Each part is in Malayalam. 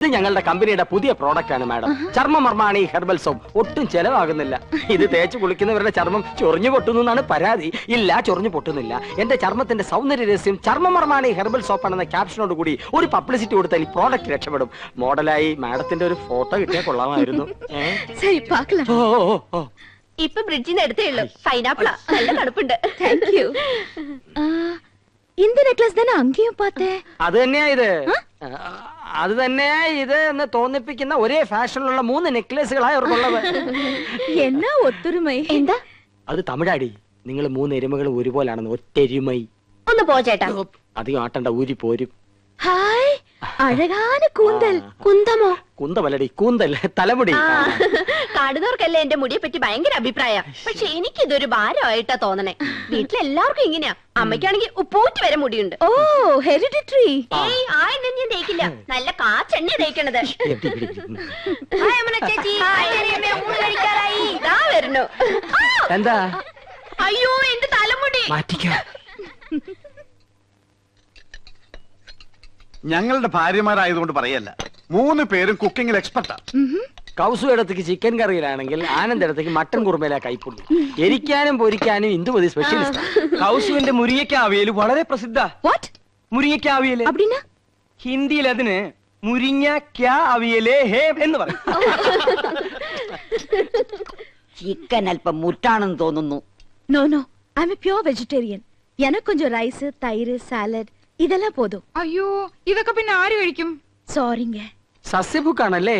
ഇത് ഞങ്ങളുടെ കമ്പനിയുടെ പുതിയ പ്രോഡക്റ്റ് ആണ് മാഡം ചർമ്മമർമാണി ഹെർബൽ സോപ്പ് ഒട്ടും ചെലവാകുന്നില്ല ഇത് തേച്ച് കുളിക്കുന്നവരുടെ ചർമ്മം ചൊറിഞ്ഞു പൊട്ടുന്നു എന്നാണ് പരാതി ഇല്ല ചൊറിഞ്ഞു പൊട്ടുന്നില്ല എന്റെ ചർമ്മത്തിന്റെ സൗന്ദര്യ രഹസ്യം ചർമ്മമർമാണി ഹെർബൽ സോപ്പ് ആണെന്ന ക്യാപ്ഷനോട് കൂടി ഒരു പബ്ലിസിറ്റി കൊടുത്താൽ ഈ പ്രോഡക്റ്റ് രക്ഷപ്പെടും മോഡലായി മാഡത്തിന്റെ ഒരു ഫോട്ടോ കിട്ടിയാൽ കൊള്ളാമായിരുന്നു ഏ? சரி பார்க்கலாம் ഓ, ഓ, ഓ, ഓ. ഇപ്പൊ ബ്രിഡ്ജിന്ന് എടുത്തേ ഉള്ളൂ പൈനാപ്പിളാ നല്ല തണുപ്പുണ്ട് தேங்க் யூ இந்த நெக்லஸ் தானே அங்கேயும் பார்த்தேன் അത് തന്നെയാ ഇത് ആ, അത് തന്നെയാ ഇത് എന്ന് തോന്നിപ്പിക്കുന്ന ഒരേ ഫാഷനിലുള്ള മൂന്ന് നെക്ലേസുകളായി അവർക്കുള്ളത് എന്നാ ഒത്തൊരുമൈ. എന്താ? അത് തമിഴാടി. നിങ്ങൾ മൂന്ന് എരുമകൾ ഒരുപോലാണെന്ന് ഒറ്റെരുമൈ. ഒന്ന് പോ ചേട്ടാ. അധികം ആട്ടണ്ട ഊരി പോരും. ഹായ്. അഴകാന കൂന്തൽ. കുന്തമോ? കുന്തമല്ലടി കൂന്തൽ. തലമുടി. കാണുന്നവർക്കല്ലേ എന്റെ മുടിയെ പറ്റി ഭയങ്കര അഭിപ്രായം. പക്ഷെ എനിക്ക് ഇതൊരു ഭാരമായിട്ടാ തോന്നണേ. വീട്ടിലെല്ലാവർക്കും ഇങ്ങനെയാ. അമ്മയ്ക്കാണെങ്കിൽ ഉപ്പൂറ്റ് വരെ മുടിയുണ്ട്. ഓ ഹെറിഡിറ്ററി ഏയ് ആയി ഞാൻ തേക്കില്ല. നല്ല കാച്ചെണ്ണ തേക്കണത്. എന്താ? അയ്യോ എന്റെ തലമുടി. ഞങ്ങളുടെ ഭാര്യമാരായതുകൊണ്ട് പറയല്ല. മൂന്ന് പേരും കുക്കിംഗിൽ എക്സ്പെർട്ടാ കൗസു ഇടത്തേക്ക് ചിക്കൻ കറിയിലാണെങ്കിൽ ആനന്ദ് ഇടത്തേക്ക് മട്ടൻ കുറുമയിലാ കൈപ്പുള്ളു എരിക്കാനും പൊരിക്കാനും ഇന്ദുമതി സ്പെഷ്യലിസ്റ്റ് കൗസുവിന്റെ മുരിങ്ങയ്ക്ക വളരെ പ്രസിദ്ധ. മുരിങ്ങയ്ക്ക ഹിന്ദിയിൽ അതിന് മുരിങ്ങ എന്ന് പറയും. ചിക്കൻ അല്പം മുറ്റാണെന്ന് തോന്നുന്നു. No no I'm a pure vegetarian എനക്കൊഞ്ചം rice തൈര് സാലഡ് ഇതെല്ലാം പോതും? അയ്യോ ഇതൊക്കെ പിന്നെ ആര് കഴിക്കും? സോറിങ് സസ്യബുക്കാണല്ലേ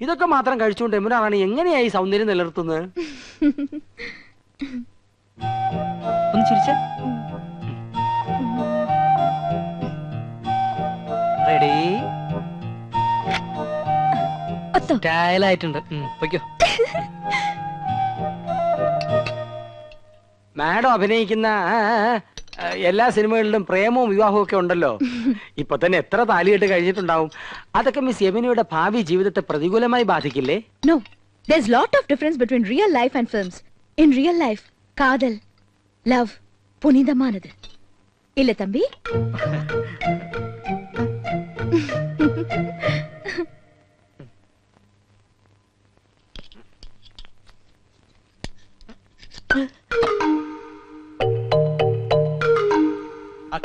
ഇതൊക്കെ മാത്രം കഴിച്ചുകൊണ്ട് എമുനാറാണി എങ്ങനെയായി സൗന്ദര്യം നിലനിർത്തുന്നത്? ഒന്ന് ചിരിച്ച. റെഡി സ്റ്റൈലായിട്ടുണ്ട് മാഡം അഭിനയിക്കുന്ന ആ, എല്ലാ സിനിമകളിലും പ്രേമവും വിവാഹവും ഒക്കെ ഉണ്ടല്ലോ. ഇപ്പൊ തന്നെ എത്ര താലിയിട്ട് കഴിഞ്ഞിട്ടുണ്ടാവും. അതൊക്കെ മിസ് യമിനിയുടെ ഭാവി ജീവിതത്തെ പ്രതികൂലമായി ബാധിക്കില്ലേ? No there's lot of difference between real life and films. In real കാതൽ ലവ് പുനിതമാനത്. ഇല്ല തമ്പി?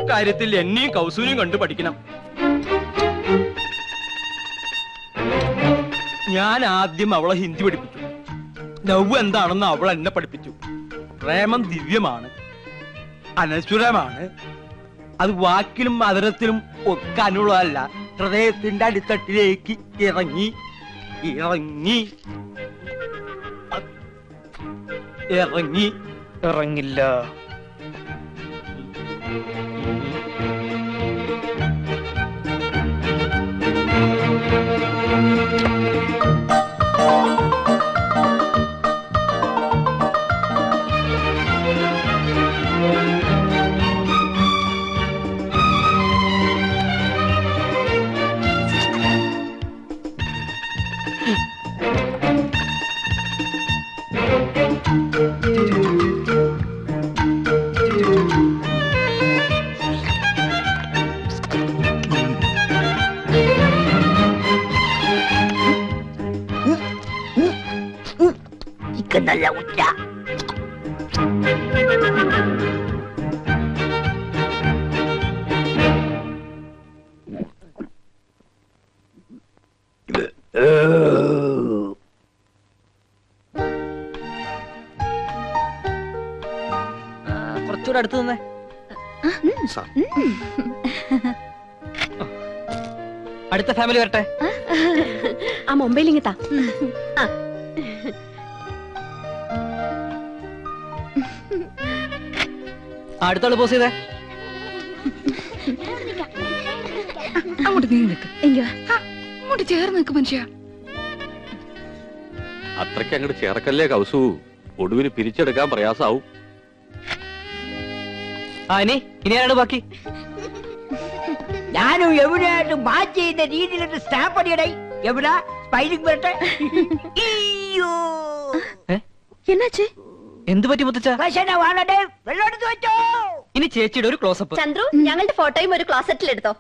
അക്കാര്യത്തിൽ എന്നെയും കൗസൂനെയും കണ്ടു പഠിക്കണം. ഞാൻ ആദ്യം അവളെ ഹിന്ദി പഠിപ്പിച്ചു. ലവ് എന്താണെന്ന് അവൾ എന്നെ പഠിപ്പിച്ചു. പ്രേമം ദിവ്യമാണ്. അനശ്വരമാണ്. അത് വാക്കിലും മധുരത്തിലും ഒക്കെ അനുള്ളതല്ല ഹൃദയത്തിന്റെ അടിത്തട്ടിലേക്ക് ഇറങ്ങി ഇറങ്ങി ഇറങ്ങി. ഇറങ്ങില്ല. അടുത്ത് നിന്നേ. അടുത്ത ഫാമിലി വരട്ടെ. ആ മുംബൈയിൽ ഇങ്ങത്താ അടുത്തോൾ പോസ് ചെയ്തേ. അങ്ങോട്ട് നീ നിൽക്ക് അങ്ങോട്ട് ചേർന്ന് നിൽക്ക് മനുഷ്യ. അത്രയ്ക്ക് അങ്ങോട്ട് ചേർക്കല്ലേ കൗസു? ഒടുവിന് പിരിച്ചെടുക്കാൻ പ്രയാസാവും. ആ ഇനി ബാക്കി? ഞാനും എവിടെയായിട്ട് മാച്ച് ചെയ്യുന്ന രീതിയിലിട്ട് സ്റ്റാമ്പ് അടിയടേ. എവിടാ സ്പൈലിംഗ് വരട്ടെ. അയ്യോ. എന്നാച്ചേ എന്ത് പറ്റി മുത്തച്ഛ? പശന വാണട്ടെ വെള്ളം എടുത്ത് ഇനി ചേച്ചിയുടെ ഒരു ക്ലോസപ്പ് ചന്ദ്രു ഞങ്ങളുടെ ഫോട്ടോയും ഒരു ക്ലോസറ്റിൽ എടുത്തോ.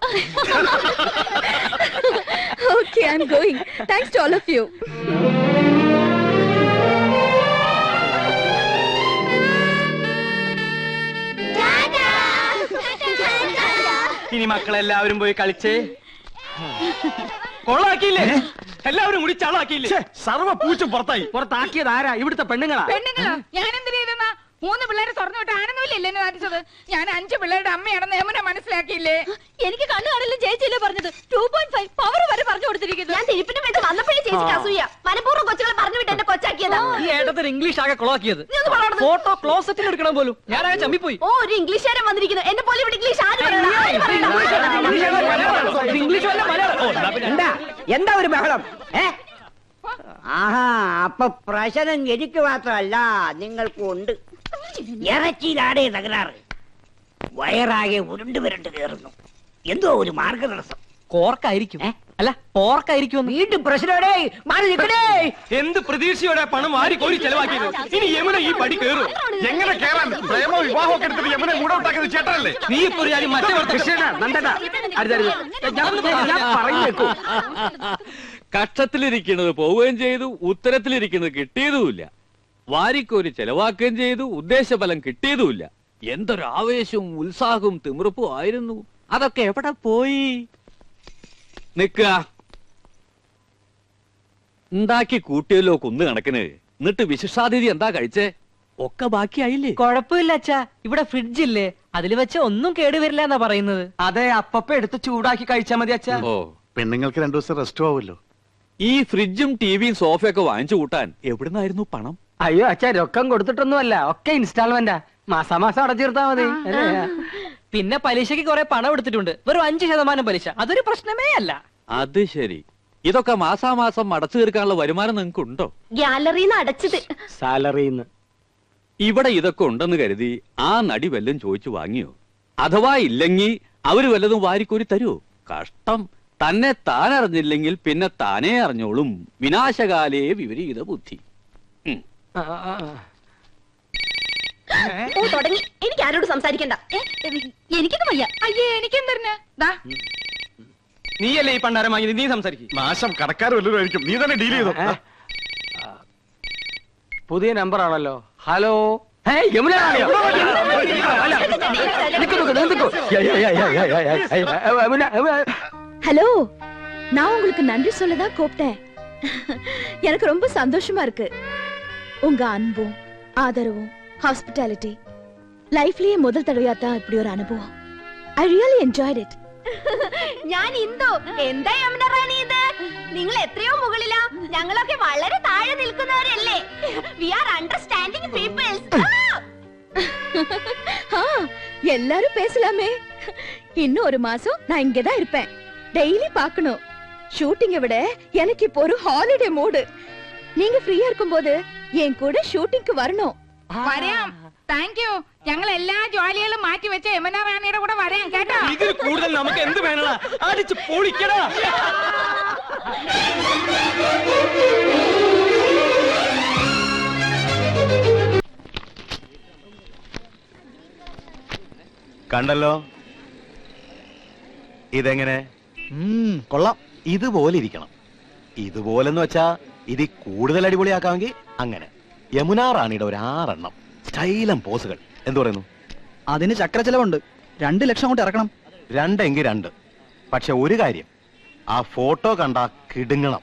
Okay I am going thanks to all of you മക്കളെല്ലാവരും പോയി കളിച്ചേ. കൊള്ളാക്കിയില്ലേ? എല്ലാവരും കൂടി ചളാക്കിയില്ലേ? സർവ പൂച്ചും പുറത്തായി. പുറത്താക്കിയത് ആരാ? ഇവിടുത്തെ പെണ്ണുങ്ങളാ? പെണ്ണുങ്ങളോ? ഞാൻ എന്തിനാ ചെയ്തെന്നാ മൂന്ന് പിള്ളേരെ തുറന്നു വിട്ട് ആനന്ദമില്ലേ എന്നെ നാട്ടിച്ചത് ഞാൻ അഞ്ച് പിള്ളേരുടെ അമ്മയാണെന്ന് യമുന മനസ്സിലാക്കിയില്ലേ? എനിക്ക് കണ്ണു കാണില്ല ചേച്ചിയല്ലേ പറഞ്ഞത്? ടു പോയിന്റ് ഫൈവ് പവർ വരെ പറഞ്ഞു കൊടുത്തിരിക്കുന്നു. ഞാൻ തിരിപ്പിന് വേണ്ടി വന്നപ്പോഴേ ചേച്ചിക്ക് അസൂയ. മനഃപൂർവം ഈ ഏട്ടത്തിന് ഇംഗ്ലീഷ് ആകെ കൊളാക്കിയത്. ഫോട്ടോ ക്ലോസറ്റിൽ എടുക്കണം പോലും. ഞാനാകെ ചമ്മിപ്പോയി. ഓ ഒരു ഇംഗ്ലീഷുകാരൻ വന്നിരിക്കുന്നു. എന്നെ പോലെ ഇവിടെ ഇംഗ്ലീഷ്? ഇംഗ്ലീഷ് വല്ല മലയാളം. ഓ, എന്താ? എന്താ ഒരു ബഹളം? ഏ? ആഹാ അപ്പൊ പ്രശ്നം എനിക്ക് മാത്രമല്ല നിങ്ങൾക്കും ഉണ്ട്. ഇറച്ചിയിലാടേ തകരാറ്. വയറാകെ ഉരുണ്ട് വരണ്ട് കയറുന്നു. എന്തോ ഒരു മാർഗതടസ്സം. കോർക്കായിരിക്കും. ഏ? അല്ല പോർക്കായിരിക്കും വീണ്ടും പ്രശ്നമേ മാറി നിൽക്കണേ. എന്ത് പ്രതീക്ഷയോടെ പണം വാരി കോരി ചെലവാക്കിയത്? ഇനി യമുന ഈ പടി കയറും എങ്ങനെ കേറാൻ? പ്രേമോ വിവാഹം ഒക്കെ എടുത്തിട്ട് കൂടെ ഉണ്ടാക്കുന്നത് ചേട്ടനല്ലേ? നീ ഇപ്പൊ ഒരു കാര്യം കക്ഷത്തിലിരിക്കുന്നത് പോവുകയും ചെയ്തു ഉത്തരത്തിലിരിക്കുന്നത് കിട്ടിയതുമില്ല. വാരിക്കോരി ചെലവാക്കുകയും ചെയ്തു ഉദ്ദേശഫലം കിട്ടിയതുമില്ല. എന്തൊരു ആവേശവും ഉത്സാഹവും തിമിർപ്പും ആയിരുന്നു. അതൊക്കെ എവിടെ പോയി? നിക്ക ഉണ്ടാക്കി കൂട്ടിയല്ലോ കുന്ന് കണക്കിന്. എന്നിട്ട് വിശിഷ്ടാതിഥി എന്താ കഴിച്ചേ? ഒക്കെ ബാക്കിയായില്ലേ? കൊഴപ്പില്ല അച്ഛാ. ഇവിടെ ഫ്രിഡ്ജ് ഇല്ലേ? അതിൽ വെച്ച് ഒന്നും കേടുവരില്ല എന്നാ പറയുന്നത്. അതെ അപ്പപ്പ എടുത്ത് ചൂടാക്കി കഴിച്ചാ മതി അച്ഛാ. ഓ. പെണ്ണുങ്ങൾക്ക് രണ്ടു ദിവസം റെസ്റ്റ് ആവുമല്ലോ. ഈ ഫ്രിഡ്ജും ടിവിയും സോഫയൊക്കെ വാങ്ങിച്ചു കൂട്ടാൻ എവിടുന്നായിരുന്നു പണം? അയ്യോ അച്ഛാ രൊക്കം കൊടുത്തിട്ടൊന്നുമല്ല. ഒക്കെ ഇൻസ്റ്റാൾമെന്റാ മാസാമാസം അടച്ചിരുത്താ മതി. അല്ലേ? പിന്നെ പലിശക്ക് കുറെ പണം എടുത്തിട്ടുണ്ട്. വെറും അഞ്ച് ശതമാനം പലിശ. അതൊരു പ്രശ്നമേ അല്ല. അത് ശരി. ഇതൊക്കെ മാസാമാസം അടച്ചു തീർക്കാനുള്ള വരുമാനം നിങ്ങൾക്ക് ഉണ്ടോ ഗ്യാലറിന്ന് അടച്ചത്. സാലറിന്ന്. ഇവിടെ ഇതൊക്കെ ഉണ്ടെന്ന് കരുതി ആ നടി വല്ലതും ചോദിച്ചു വാങ്ങിയോ? അഥവാ ഇല്ലെങ്കിൽ അവർ വല്ലതും വാരിക്കോരി തരുമോ കഷ്ടം. തന്നെ താൻ അറിഞ്ഞില്ലെങ്കിൽ പിന്നെ താനേ അറിഞ്ഞോളും. വിനാശകാലേ വിപരീത ബുദ്ധി. ഉം. ആ, ആ, ആ. ഓ തുടങ്ങി എനിക്ക് ആരോട് സംസാരിക്കണ്ട എനിക്കൊന്നും വയ്യ അയ്യേ എനിക്കെന്തറിഞ്ഞ നീയല്ലേ ഈ പണ്ടാരം വാങ്ങിയത് നീ സംസാരിക്കും നാശം കടക്കാരും എല്ലാവരും നീ തന്നെ ഡീൽ ചെയ്തു പുതിയ നമ്പർ ആണല്ലോ ഹലോ ஹலோ நான் உங்களுக்கு நன்றி சொல்லதான் கூப்பிட்டேன் எனக்கு ரொம்ப சந்தோஷமா இருக்கு உங்க அன்பும் ஆதரவும் ஹாஸ்பிட்டாலிட்டி லைஃப்லயே முதல் தடவையா தான் இப்படி ஒரு அனுபவம் ஐ ரியலி என்ஜாய்ட் இட் ഞാൻ ഇന്ദു എന്താ യമുന റാണി ഇത് നിങ്ങൾ എത്രയോ മുകളിലാ ഞങ്ങളൊക്കെ വളരെ താഴെ നിൽക്കുന്നവരല്ലേ വി ആർ അണ്ടർസ്റ്റാൻഡിങ് പീപ്പിൾസ് ஆ, எல்லாரும் பேசலாமே இன்னும் ஒரு மாசம் நான் இங்கதான் இருப்பேன் டெய்லி பார்க்கணும் ஷூட்டிங்கை விட எனக்கு இப்போ ஒரு ஹாலிடே மூடு நீங்க ஃப்ரீயா இருக்கும்போது என் கூட ஷூட்டிங்க்கு வரணும் വരാം. താങ്ക് യു ഞങ്ങൾ എല്ലാ ജോലികളും മാറ്റി വെച്ച യമന റാണിയുടെ കൂടെ വരാം കേട്ടോ? ഇതിൽ കൂടുതൽ നമുക്ക് എന്ത് വേണടാ? അടിച്ച് പൊളിക്കടാ. കണ്ടല്ലോ? ഇതെങ്ങനെ? കൊള്ളാം. ഇതുപോലെ ഇരിക്കണം. ഇതുപോലെന്ന് വെച്ചാ ഇത് കൂടുതൽ അടിപൊളിയാക്കാമെങ്കിൽ അങ്ങനെ. യമുനാറാണിയുടെ ഒരു ആറെണ്ണം സ്റ്റൈലം പോസുകൾ. എന്തു പറയുന്നു? അതിന് ചക്ര ചെലവുണ്ട് രണ്ട് ലക്ഷം കൊണ്ട് ഇറക്കണം. രണ്ടെങ്കിൽ രണ്ട്. പക്ഷെ ഒരു കാര്യം. ആ ഫോട്ടോ കണ്ട കിടുങ്ങണം.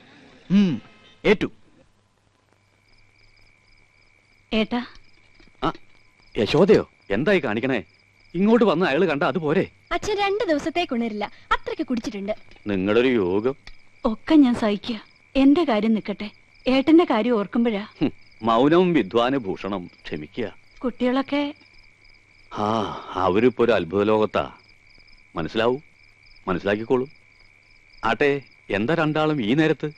ഏറ്റു. ഏട്ടാ? യശോദയോ എന്തായി കാണിക്കണേ? ഇങ്ങോട്ട് വന്ന അയാൾ കണ്ട അത് പോരെ? അച്ഛൻ രണ്ടു ദിവസത്തേക്ക് ഉണരില്ല. അത്രയ്ക്ക് കുടിച്ചിട്ടുണ്ട്. നിങ്ങളൊരു യോഗം. ഒക്കെ ഞാൻ സഹിക്കുക. എന്റെ കാര്യം നിൽക്കട്ടെ. ഏട്ടന്റെ കാര്യം ഓർക്കുമ്പോഴാ. മൗനം വിദ്വാന ഭൂഷണം ക്ഷമിക്കുക. കുട്ടികളൊക്കെ? ആ അവരിപ്പോ ഒരു അത്ഭുത ലോകത്താ. മനസ്സിലാവൂ? മനസ്സിലാക്കിക്കോളൂ. ആട്ടെ എന്താ രണ്ടാളും ഈ നേരത്ത്?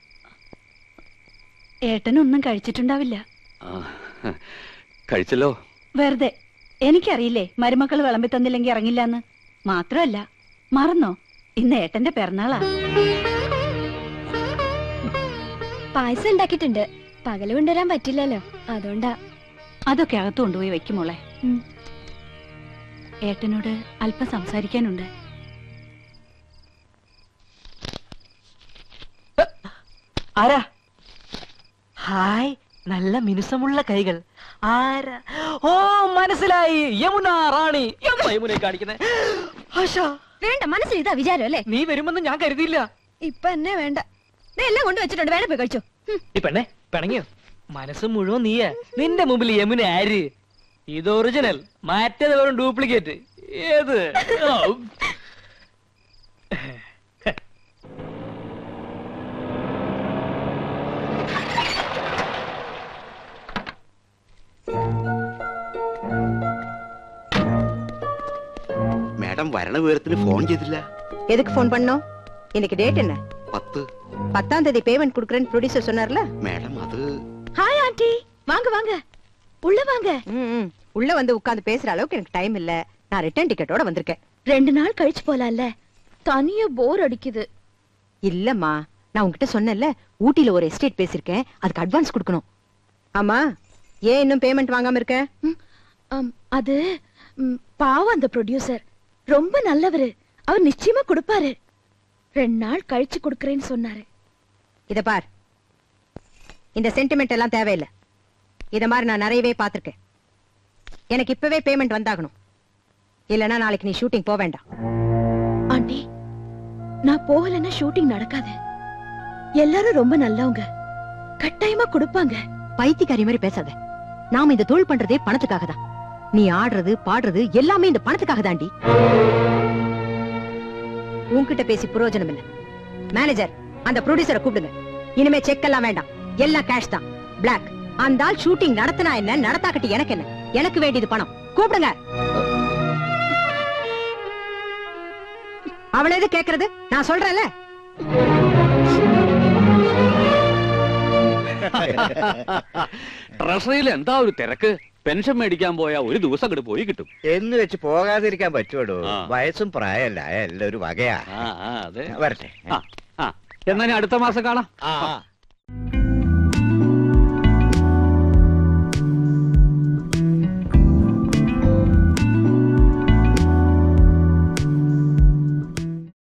ഏട്ടനൊന്നും കഴിച്ചിട്ടുണ്ടാവില്ല. ആ, കഴിച്ചല്ലോ. വെറുതെ. എനിക്കറിയില്ലേ മരുമക്കൾ വിളമ്പി തന്നില്ലെങ്കിൽ ഇറങ്ങില്ലെന്ന്. മാത്രമല്ല മറന്നോ? ഇന്ന് ഏട്ടന്റെ പിറന്നാളാ. പായസം ഉണ്ടാക്കിയിട്ടുണ്ട്. പകൽ കൊണ്ടുവരാൻ പറ്റില്ലല്ലോ. അതുകൊണ്ടാ. അതൊക്കെ അകത്ത് കൊണ്ടുപോയി വെക്കുമോളെ ഏട്ടനോട് അല്പം സംസാരിക്കാനുണ്ട്. ആരാ? ഹായ് നല്ല മിനുസമുള്ള കൈകൾ. ആരാ? ഓ മനസ്സിലായി. യമുന റാണി. യമുനെ കാണിക്കുന്നത് ആശാ. വേണ്ട മനസ്സിൽ ഇതാ വിചാരം അല്ലേ? നീ വരുമെന്ന് ഞാൻ കരുതിയില്ല. ഇപ്പൊ എന്നെ വേണ്ട. ദേ എല്ലാം കൊണ്ടുവച്ചിട്ടുണ്ട്. വെച്ചിട്ടുണ്ട് വേണം പോയി കഴിച്ചോ. ഈ പെണ്ണെ പിണങ്ങിയോ മനസ്സ് മുഴുവൻ നീയാ നിന്റെ മുമ്പിൽ യമുന ആര് ഇത് ഒറിജിനൽ മറ്റേത് വെറും ഡ്യൂപ്ലിക്കേറ്റ് ഏത് ഓ. மேடம் வரண விவரத்துல போன் செய்தில்ல எதுக்கு ஃபோன் பண்ணோம் இன்னைக்கு டேட் என்ன பத்து பத்தாம் தேதி பேமெண்ட் கொடுக்குறேன்னு ப்ரொடியூசர் சொன்னார்ல மேடம் அது ஹாய் ஆண்டி வாங்க வாங்க. உள்ள வாங்க. உள்ள வந்து உட்கார்ந்து பேசுற அளவுக்கு எனக்கு டைம் இல்ல. நான் ரிட்டர்ன் டிக்கெட்டோட வந்திருக்கேன். ரெண்டு நாள் கழிச்சு போலாம்ல. தனியா போர் அடிக்குது. இல்லம்மா நான் உன்கிட்ட சொன்னேன்ல ஊட்டில ஒரு எஸ்டேட் பேசிருக்கேன் அதுக்கு அட்வான்ஸ் கொடுக்கணும். ஆமா ஏன் இன்னும் பேமெண்ட் வாங்காம இருக்க? அது பாவம் அந்த ப்ரொடியூசர் ரொம்ப நல்லவரு. அவர் நிச்சயமா கொடுப்பாரு. ரெண்டு நாள் கழிச்சு கொடுக்கறேன்னு சொன்னாரு. இத பார். இந்த சென்டிமெண்ட் எல்லாம் தேவையில்லை. இத மாதிரி நான் நிறையவே பார்த்திருக்கேன். எனக்கு இப்பவே பேமெண்ட் வந்தாகணும். இல்லனா நாளைக்கு நீ ஷூட்டிங் போக வேண்டாம். ஆண்டி நான் போகலைன்னா ஷூட்டிங் நடக்காது. எல்லாரும் ரொம்ப நல்லவங்க. கட்டாயமா கொடுப்பாங்க. பைத்தியக்காரி மாதிரி பேசாத. நாம இந்த தொழில் பண்றதே பணத்துக்காக தான். நீ ஆடுறது பாடுறது எல்லாமே இந்த பணத்துக்காக தாண்டி உன்கிட்ட பேசி பிரயோஜனம் இல்ல மேனேஜர் அந்த ப்ரொடியூசரை கூப்பிடுங்க. இனிமே செக் எல்லாம் வேண்டாம். எல்லாம் கேஷ் தான். பிளாக் அந்த ஆள் ஷூட்டிங் நடத்தினா என்ன நடத்தாக்கட்டி எனக்கு என்ன எனக்கு வேண்டியது பணம் கூப்பிடுங்க அவள எது கேக்குறது நான் சொல்றேன்ல ട്രഷറിയിൽ എന്താ ഒരു തിരക്ക് പെൻഷൻ മേടിക്കാൻ പോയാ ഒരു ദിവസം അങ്ങോട്ട് പോയി കിട്ടും എന്ന് വെച്ച് പോകാതിരിക്കാൻ പറ്റുമോ ആ. വയസ്സും പ്രായമല്ല എല്ലാം ഒരു വകയാ ആ ആ അതെ വരട്ടെ ആ ആ എന്നാ ഇനി അടുത്ത മാസം കാണാം ആ ആ.